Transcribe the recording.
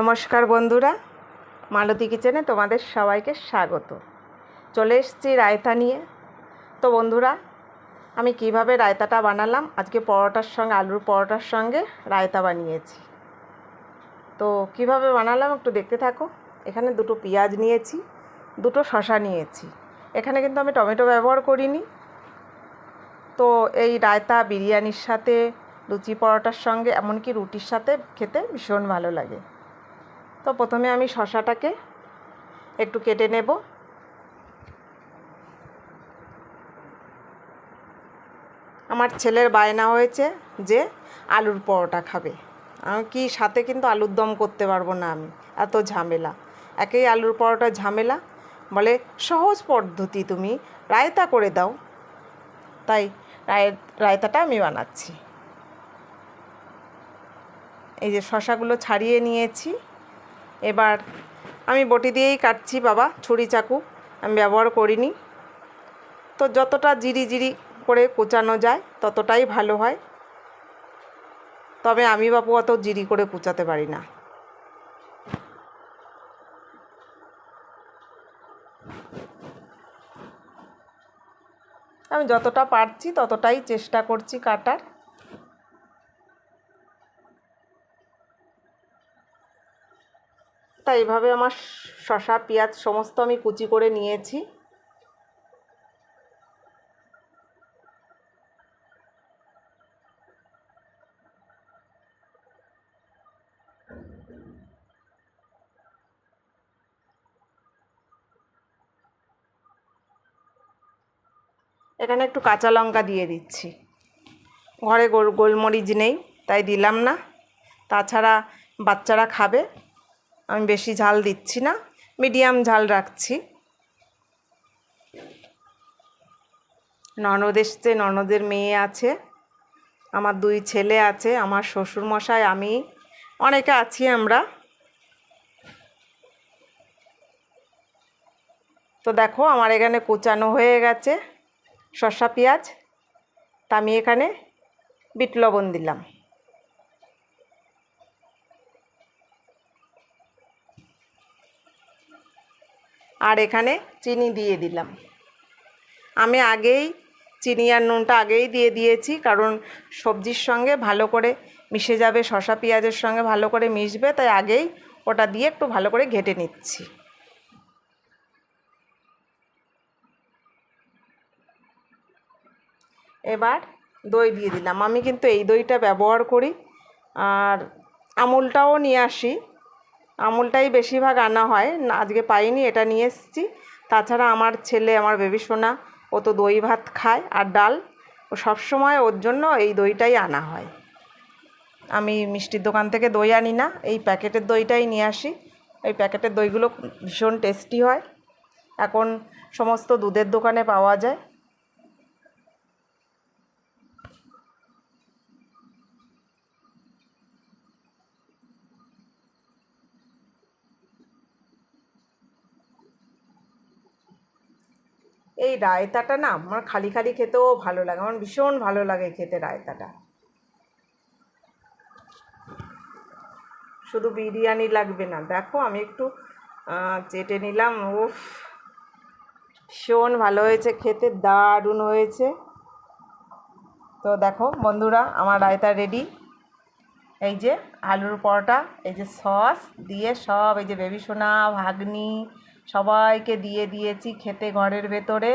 নমস্কার বন্ধুরা, মালতী কিচেনে তোমাদের সবাইকে স্বাগত। চলে এসেছি রায়তা নিয়ে। তো বন্ধুরা, আমি কীভাবে রায়তাটা বানালাম? আজকে পরোটার সঙ্গে, আলুর পরোটার সঙ্গে রায়তা বানিয়েছি। তো কীভাবে বানালাম একটু দেখতে থাকো। এখানে দুটো পেঁয়াজ নিয়েছি, দুটো শশা নিয়েছি। এখানে কিন্তু আমি টমেটো ব্যবহার করিনি। তো এই রায়তা বিরিয়ানির সাথে, লুচি পরোটার সঙ্গে, এমনকি রুটির সাথে খেতে ভীষণ ভালো লাগে। তো প্রথমে আমি শশাটাকে একটু কেটে নেব। আমার ছেলের বায়না হয়েছে যে আলুর পরোটা খাবে। আমি কি সাথে কিন্তু আলুর দম করতে পারব না আমি? এত ঝামেলা। একেই আলুর পরোটা ঝামেলা। বলে, সহজ পদ্ধতি তুমি। রায়তা করে দাও। তাই রায়, রায়তাটা আমি বানাচ্ছি। এই যে শশাগুলো ছাড়িয়ে নিয়েছি। এবার আমি বটি দিয়েই কাটছি, বাবা, ছুরি চাকু। আমি ব্যবহার করিনি। তো যতটা জিরি জিরি করে কুচানো যায়, ততটাই ভালো হয়। তবে আমি বাপু অত জিরি করে কুচাতে পারি না। আমি যতটা পারছি, ততটাই চেষ্টা করছি কাটার। তাই এইভাবে আমার শশা পেঁয়াজ সমস্ত আমি কুচি করে নিয়েছি। এখানে একটু কাঁচা লঙ্কা দিয়ে দিচ্ছি। ঘরে গোল গোলমরিচ নেই, তাই দিলাম না। তাছাড়া বাচ্চারা খাবে। আমি বেশি ঝাল দিচ্ছি না, মিডিয়াম ঝাল রাখছি। ননদ এসছে ননদের মেয়ে আছে, আমার দুই ছেলে আছে, আমার শ্বশুর মশাই আমি, অনেকে আছি আমরা। তো দেখো, আমার এখানে কুচানো হয়ে গেছে, শসা পেঁয়াজ, তা আমি এখানে বিট লবণ দিলাম। আর এখানে চিনি দিয়ে দিলাম। আমি আগেই চিনি আর নুনটা আগেই দিয়ে দিয়েছি, কারণ সবজির সঙ্গে ভালো করে মিশে যাবে শশা পেঁয়াজের সঙ্গে ভালো করে মিশবে, তাই আগেই ওটা দিয়ে একটু ভালো করে ঘেটে নিচ্ছি। এবার দই দিয়ে দিলাম। আমি কিন্তু এই দইটা ব্যবহার করি, আর আমুলটাও নিয়ে আসি। আমুলটাই বেশিরভাগ আনা হয়। না, আজকে পাইনি, এটা নিয়ে এসেছি। তাছাড়া আমার ছেলে, আমার বেবি সোনা, ও তো দই ভাত খায় আর ডাল। ও সবসময় ওর জন্য এই দইটাই আনা হয়। আমি মিষ্টির দোকান থেকে দই আনি না, এই প্যাকেটের দইটাই নিয়ে আসি। এই প্যাকেটের দইগুলো ভীষণ টেস্টি হয়। এখন সমস্ত দুধের দোকানে পাওয়া যায়। এই রায়তাটা না আমার খালি খালি খেতেও ভালো লাগে। আমার ভীষণ ভালো লাগে খেতে রায়তাটা। শুধু বিরিয়ানি লাগবে না। দেখো আমি একটু চেটে নিলাম, উফ। ভীষণ ভালো হয়েছে খেতে, দারুণ হয়েছে। তো দেখো বন্ধুরা, আমার রায়তা রেডি এই যে আলুর পরোটা, এই যে সস দিয়ে সব, এই যে বেবি সোনা, ভাগ্নি সবাইকে দিয়ে দিয়েছি খেতে ঘরের ভেতরে।